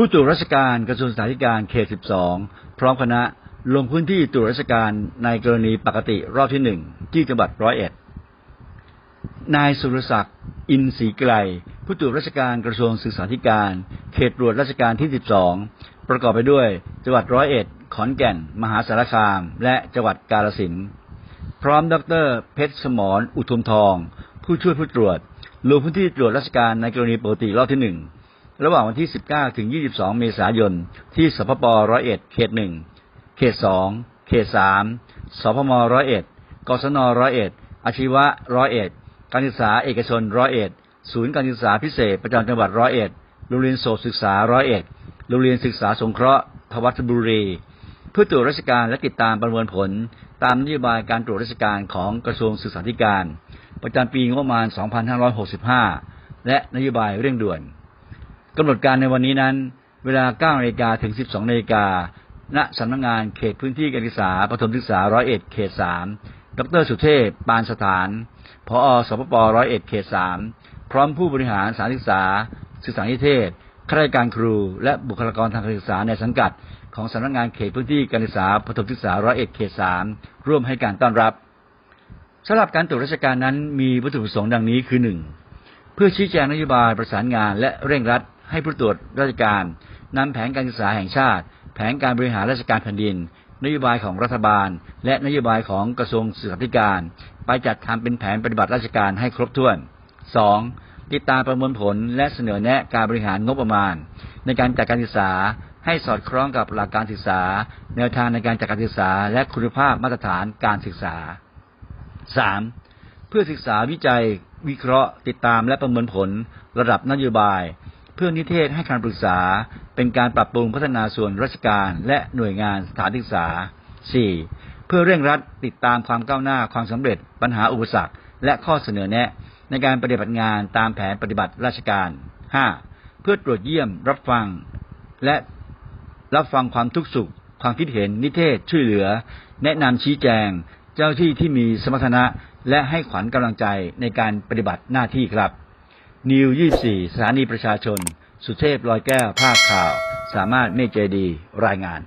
ผู้ตรวจราชการกระทรวงสาธารณการเขต 12 พร้อมคณะลงพื้นที่ตรวจราชการในกรณีปกติรอบที่หนึ่งที่จังหวัดร้อยเอ็ด นายสุรศักดิ์อินศรีไกรผู้ตรวจราชการกระทรวงศึกษาธิการ เขตตรวจราชการที่ 12 ประกอบไปด้วย จังหวัดร้อยเอ็ด ขอนแก่น มหาสารคาม และจังหวัดกาฬสินธุ์พร้อมดรเพชรสมรอุทุมทอง ผู้ช่วยผู้ตรวจลงพื้นที่ตรวจราชการในกรณีปกติรอบที่หนึ่ง ระหว่างวันที่ 19 ถึง 22 เมษายน ที่สพปร้อยเอ็ดเขตหนึ่งเขตสองเขตสามสพมร้อยเอ็ดกศนร้อยเอ็ดอาชีวะร้อยเอ็ดการศึกษาเอกชนร้อยเอ็ดศูนย์การศึกษาพิเศษประจำจังหวัดร้อยเอ็ดโรงเรียนโสศึกษาร้อยเอ็ดโรงเรียนศึกษาสงเคราะห์ทวัชบุรี เพื่อตรวจราชการและติดตามประเมินผล ตามนโยบายการตรวจราชการของกระทรวงศึกษาธิการ ประจำปีงบประมาณ 2565 และนโยบายเร่งด่วน กำหนดการในวันนี้นั้น เวลา9นาฬิกาถึง 12นาฬิกาณสำนักงานเขตพื้นที่การศึกษาประถมศึกษาร้อยเอ็ดเขต3ดรสุเทพ ปานสถานผอสปปร้อยเอ็ดเขต3พร้อมผู้บริหารสถานศึกษา ศึกษานิเทศข้าราชการครู และบุคลากรทางการศึกษาในสังกัด ของสำนักงานเขตพื้นที่การศึกษาประถมศึกษาร้อยเอ็ดเขต3ร่วมให้การต้อนรับสำหรับการตรวจราชการนั้นมีวัตถุประสงค์ดังนี้คือหนึ่งเพื่อชี้แจงนโยบายประสานงานและเร่งรัด ให้ผู้ตรวจราชการนำแผนการศึกษาแห่งชาติ แผนการบริหารราชการแผ่นดิน นโยบายของรัฐบาล และนโยบายของกระทรวงศึกษาธิการ ไปจัดทำเป็นแผนปฏิบัติราชการให้ครบถ้วน 2. ติดตามประเมินผลและเสนอแนะการบริหารงบประมาณ ในการจัดการศึกษาให้สอดคล้องกับหลักการศึกษา แนวทางในการจัดการศึกษา และคุณภาพมาตรฐานการศึกษา 3. เพื่อศึกษาวิจัย วิเคราะห์ ติดตามและประเมินผล ระดับนโยบาย เพื่อนิเทศให้คำปรึกษา เป็นการปรับปรุงพัฒนาส่วนราชการและหน่วยงานสถานศึกษา 4. เพื่อเร่งรัดติดตามความก้าวหน้าความสำเร็จ ปัญหาอุปสรรค และข้อเสนอแนะ ในการปฏิบัติงานตามแผนปฏิบัติราชการ 5. เพื่อตรวจเยี่ยมรับฟัง และรับฟังความทุกข์สุข ความคิดเห็นนิเทศช่วยเหลือ แนะนำชี้แจง เจ้าที่ที่มีสมรรถนะ และให้ขวัญกำลังใจในการปฏิบัติหน้าที่ครับ นิวยี่สี่สถานีประชาชน สุเทพลอยแก้ว ภาคข่าว สามารถเมเจดี รายงาน